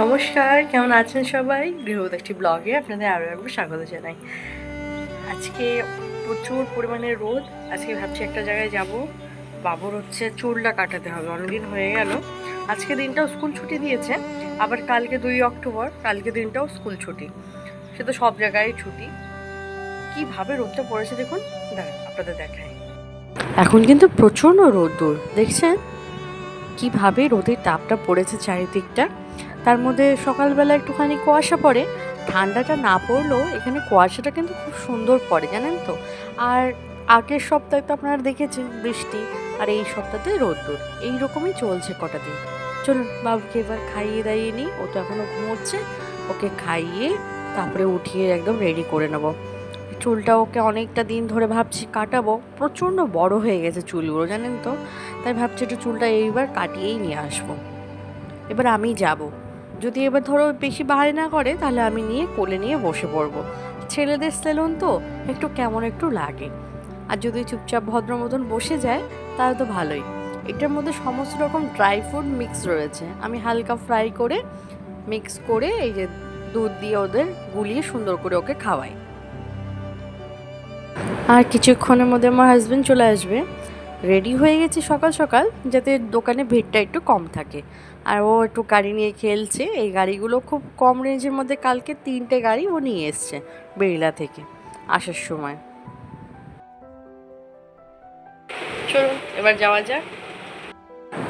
নমস্কার, কেমন আছেন সবাই? বৃহৎ একটি ব্লগে আপনাদের আরও একবার স্বাগত জানাই। আজকে প্রচুর পরিমাণে রোদ, আজকে ভাবছি একটা জায়গায় যাব। বাবুর হচ্ছে চুলটা কাটাতে হবে, অনেকদিন হয়ে গেল। আজকে দিনটাও স্কুল ছুটি দিয়েছে, আবার কালকে দুই অক্টোবর, কালকে দিনটাও স্কুল ছুটি। সে তো সব জায়গায় ছুটি। কীভাবে রোদটা পড়েছে দেখুন? দাঁড়ান, আপনাদের দেখাই। এখন কিন্তু প্রচণ্ড রোদ্দুর দেখছেন? কীভাবে রোদের তাপটা পড়েছে চারিদিকটা? তার মধ্যে সকালবেলা একটুখানি কুয়াশা পড়ে। ঠান্ডাটা না পড়লেও এখানে কুয়াশাটা কিন্তু খুব সুন্দর পড়ে, জানেন তো? আর আগের সপ্তাহে তো আপনারা দেখেছেন বৃষ্টি, আর এই সপ্তাহতে রোদ্দুর। এইরকমই চলছে কটা দিন। চলুন, বাবুকে এবার খাইয়ে দাইয়ে নিই। ও তো এখনও ঘুমোচ্ছে। ওকে খাইয়ে তারপরে উঠিয়ে একদম রেডি করে নেব। চুলটা ওকে অনেকটা দিন ধরে ভাবছি কাটাবো। প্রচণ্ড বড় হয়ে গেছে চুলগুলো, জানেন তো? তাই ভাবছি একটু চুলটা এইবার কাটিয়েই নিয়ে আসব। এবার আমি যাব। যদি এবার ধরো বেশি বাহারি না করে, তাহলে আমি নিয়ে কোলে নিয়ে বসে পড়ব। ছেলেদের সেলুন তো একটু কেমন একটু লাগে। আর যদি চুপচাপ ভদ্র মতন বসে যায়, তাহলে তো ভালোই। এটার মধ্যে সমস্ত রকম ড্রাই ফ্রুট মিক্স রয়েছে। আমি হালকা ফ্রাই করে মিক্স করে এই যে দুধ দিয়ে ওদের গুলিয়ে সুন্দর করে ওকে খাওয়াই। আর কিছুক্ষণের মধ্যে আমার হাজব্যান্ড চলে আসবে। রেডি হয়ে গেছি সকাল সকাল, যাতে দোকানে ভিড়টা একটু কম থাকে। আর ও একটু গাড়ি নিয়ে খেলছে। এই গাড়িগুলো খুব কম রেঞ্জের মধ্যে কালকে তিনটে গাড়ি ও নিয়ে এসছে বেরিলা থেকে আসার সময়। চলুন, এবার যাওয়া যাক।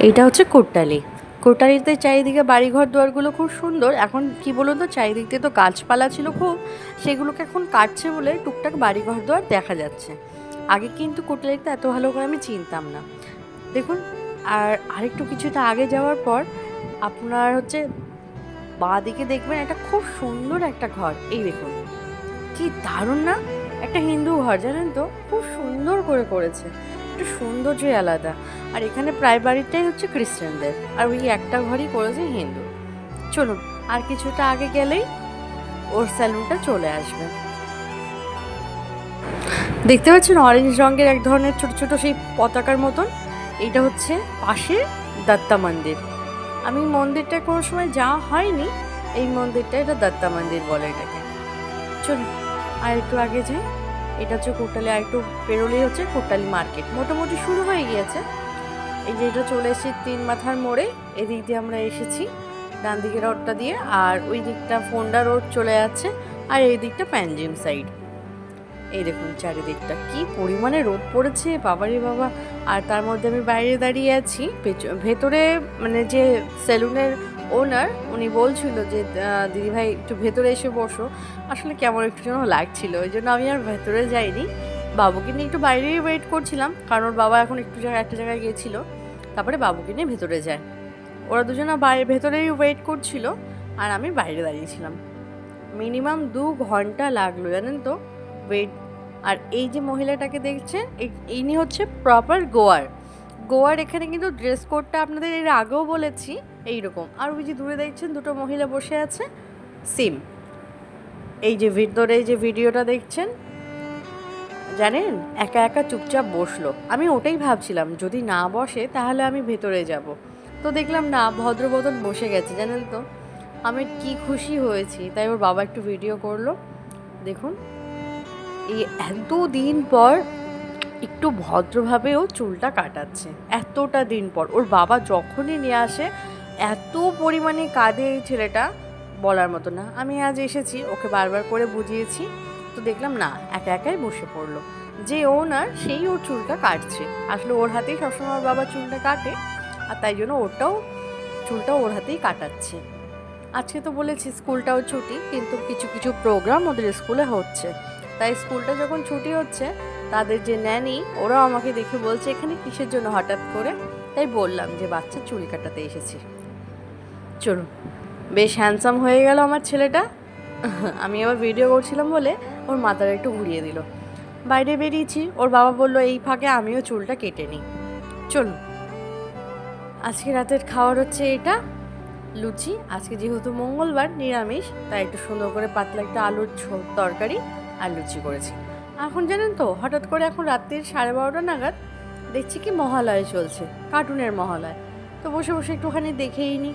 এইটা হচ্ছে কোট্টালি। কোটালিতে চারিদিকে বাড়িঘর, দুয়ারগুলো খুব সুন্দর। এখন কি বলুন তো চারিদিক দিয়ে তো গাছপালা ছিল খুব। সেগুলোকে এখন কাটছে বলে টুকটাক বাড়িঘর, দুয়ার দেখা যাচ্ছে। আগে কিন্তু কোটালিতে এত ভালো করে আমি চিনতাম না। দেখুন, আর আরেকটু কিছুটা আগে যাওয়ার পর আপনার হচ্ছে বাঁ দিকে দেখবেন একটা খুব সুন্দর একটা ঘর। এই দেখুন। কি দারুণ না? একটা হিন্দু ঘর, জানেন তো? খুব সুন্দর করে করেছে। একটু সৌন্দর্যই আলাদা। আর এখানে প্রায় বাড়িটাই হচ্ছে খ্রিস্টানদের। আর ওই একটা ঘরই করেছে হিন্দু। চলুন, আর কিছুটা আগে গেলেই ওর স্যালুনটা চলে আসবে। দেখতে পাচ্ছেন অরেঞ্জ রঙের এক ধরনের ছোট ছোট সেই পতাকার মতন? এটা হচ্ছে পাশে দত্তা মন্দির। আমি মন্দিরটা কোনো সময় যাওয়া হয়নি। এই মন্দিরটা এটা দত্তা মন্দির বলে এটাকে। চলুন আর একটু আগে যাই। এটা হচ্ছে কোটালি আর একটু পেরোলেই হচ্ছে কোটালি মার্কেট। মোটামুটি শুরু হয়ে গিয়েছে। এই যে এটা চলে এসেছি তিন মাথার মোড়ে। এদিক দিয়ে আমরা এসেছি ডান দিকে রোডটা দিয়ে, আর ওই দিকটা ফোন্ডা রোড চলে যাচ্ছে, আর এই দিকটা প্যানজিম সাইড। এই দেখুন চারিদিকটা। কি পরিমাণে রোদ পড়েছে, বাবারে বাবা। আর তার মধ্যে আমি বাইরে দাঁড়িয়ে আছি। ভেতরে মানে যে সেলুনের ওনার, উনি বলছিল যে দিদিভাই একটু ভেতরে এসে বসো। আসলে কেমন একটু যেন লাগছিল, ওই জন্য আমি আর ভেতরে যাইনি। বাবুকে নিয়ে একটু বাইরেই ওয়েট করছিলাম, কারণ ওর বাবা এখন একটু জায়গায়, একটা জায়গায় গিয়েছিল। তারপরে বাবুকে নিয়ে ভেতরে যায়। ওরা দুজনে বাইরে ভেতরেই ওয়েট করছিল, আর আমি বাইরে দাঁড়িয়েছিলাম। মিনিমাম দু ঘণ্টা লাগল, জানেন তো? ওয়েট আর এই যে মহিলাটাকে দেখছেন ইনি হচ্ছে প্রপার গোয়ার। গোয়ার এখানে কিন্তু ড্রেস কোডটা আপনাদের এর আগেও বলেছি, এইরকম। আর ওই যে দূরে দেখছেন, দুটো মহিলা বসে আছে সিম এই যে ভিতরে যে ভিডিওটা দেখছেন, জানেন? একা একা চুপচাপ বসল। আমি ওটাই ভাবছিলাম, যদি না বসে, তাহলে আমি ভেতরে যাব। তো দেখলাম, না ভদ্রবদন বসে গেছে, জানেন তো? আমি কি খুশি হয়েছি। তাই ওর বাবা একটু ভিডিও করল। দেখুন। এই এত দিন পর একটু ভদ্রভাবেও চুলটা কাটাচ্ছে, এতটা দিন পর। ওর বাবা যখনই নিয়ে আসে, এত পরিমাণে কাঁদে এই ছেলেটা, বলার মতো না। আমি আজ এসেছি, ওকে বারবার করে বুঝিয়েছি। তো দেখলাম না, একা একাই বসে পড়ল। যে ওনার সেই ওর চুলটা কাটছে। আসলে ওর হাতেই সবসময় ওর বাবা চুলটা কাটে, আর তাই জন্য ওরটাও, চুলটা ওর হাতেই কাটাচ্ছে। আজকে তো বলেছি, স্কুলটাও ছুটি, কিন্তু কিছু কিছু প্রোগ্রাম ওদের স্কুলে হচ্ছে। তাই স্কুলটা যখন ছুটি হচ্ছে, তাদের যে ন্যানি, ওরাও আমাকে দেখে বলছে, এখানে কিসের জন্য হঠাৎ করে? তাই বললাম যে, বাচ্চা চুল কাটাতে এসেছি। চলুন, বেশ হ্যান্ডসাম হয়ে গেল আমার ছেলেটা। আমি আবার ভিডিও করছিলাম বলে ওর মাথাটা একটু ঘুরিয়ে দিল। বাইরে বেরিয়েছি, ওর বাবা বলল, এই ফাঁকে আমিও চুলটা কেটে নিই। চলুন, আজকে রাতের খাওয়ার হচ্ছে এটা, লুচি। আজকে যেহেতু মঙ্গলবার, নিরামিষ, তাই একটু সুন্দর করে পাতলা একটা আলুর তরকারি। আর লুচি করেছি। এখন জানেন তো, হঠাৎ করে এখন রাত্রির সাড়ে বারোটা নাগাদ দেখছি কি মহালয় চলছে, কার্টুনের মহালয়। তো বসে বসে একটুখানি দেখেই নি।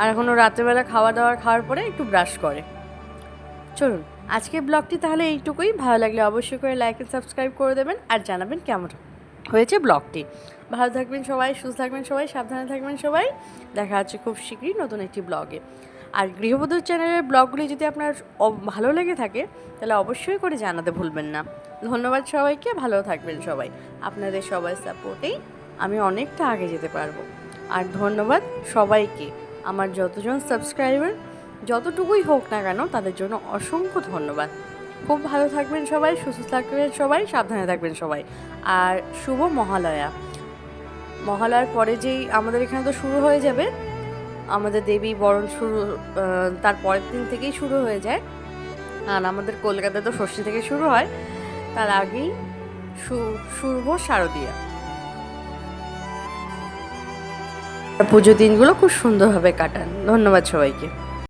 আর এখনও রাত্রেবেলা খাওয়া দাওয়া খাওয়ার পরে একটু ব্রাশ করে। চলুন, আজকের ব্লগটি তাহলে এইটুকুই। ভালো লাগলে অবশ্যই করে লাইক অ্যান্ড সাবস্ক্রাইব করে দেবেন আর জানাবেন কেমন হয়েছে ব্লগটি ভালো থাকবেন সবাই, সুস্থ থাকবেন সবাই, সাবধানে থাকবেন সবাই। দেখা হচ্ছে খুব শীঘ্রই নতুন একটি ব্লগে আর গৃহবধূ চ্যানেলের ব্লগগুলি যদি আপনার ভালো লেগে থাকে, তাহলে অবশ্যই করে জানাতে ভুলবেন না। ধন্যবাদ সবাইকে, ভালো থাকবেন সবাই। আপনাদের সবাই সাপোর্টেই আমি অনেকটা আগে যেতে পারব। আর ধন্যবাদ সবাইকে, আমার যতজন সাবস্ক্রাইবার, যতটুকুই হোক না কেন, তাদের জন্য অসংখ্য ধন্যবাদ। খুব ভালো থাকবেন সবাই, সুস্থ থাকবেন সবাই, সাবধানে থাকবেন সবাই। আর শুভ মহালয়া। মহালয়ার পরে যেই আমাদের এখানে তো শুরু হয়ে যাবে আমাদের দেবী বরণ শুরু তার পরের দিন থেকেই শুরু হয়ে যায়। আর আমাদের কলকাতায় তো ষষ্ঠী থেকে শুরু হয়। তার আগেই শুভ শারদীয়া। পুজো দিনগুলো খুব সুন্দরভাবে কাটান। ধন্যবাদ সবাইকে।